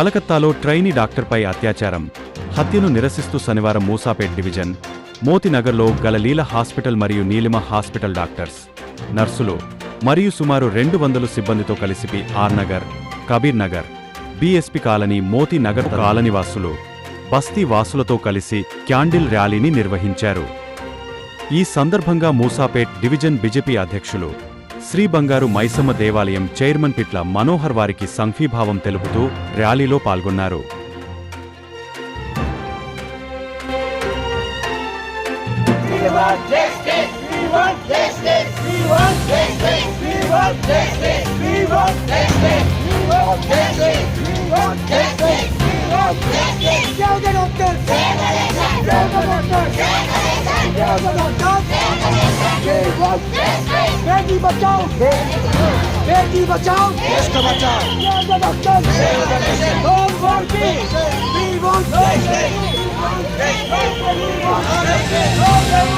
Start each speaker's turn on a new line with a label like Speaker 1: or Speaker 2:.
Speaker 1: కలకత్తాలో ట్రైనీ డాక్టర్పై అత్యాచారం. హత్యను నిరసిస్తూ శనివారం మూసాపేట్ డివిజన్ మోతినగర్లో గల లీల హాస్పిటల్ మరియు నీలిమ హాస్పిటల్ డాక్టర్స్ నర్సులు మరియు సుమారు రెండు వందలు సిబ్బందితో కలిసి R. Nagar Kabir Nagar BSP colony Moti Nagar colony బస్తీ వాసులతో కలిసి క్యాండిల్ ర్యాలీని నిర్వహించారు. ఈ సందర్భంగా మూసాపేట్ డివిజన్ బీజేపీ అధ్యక్షులు శ్రీ బంగారు మైసమ్మ దేవాలయం చైర్మన్ పిట్ల మనోహర్ వారికి సంఘీభావం తెలుపుతూ ర్యాలీలో పాల్గొన్నారు
Speaker 2: We want justice. Beti Bachao Beti Bachao देश को बचाओ डोंट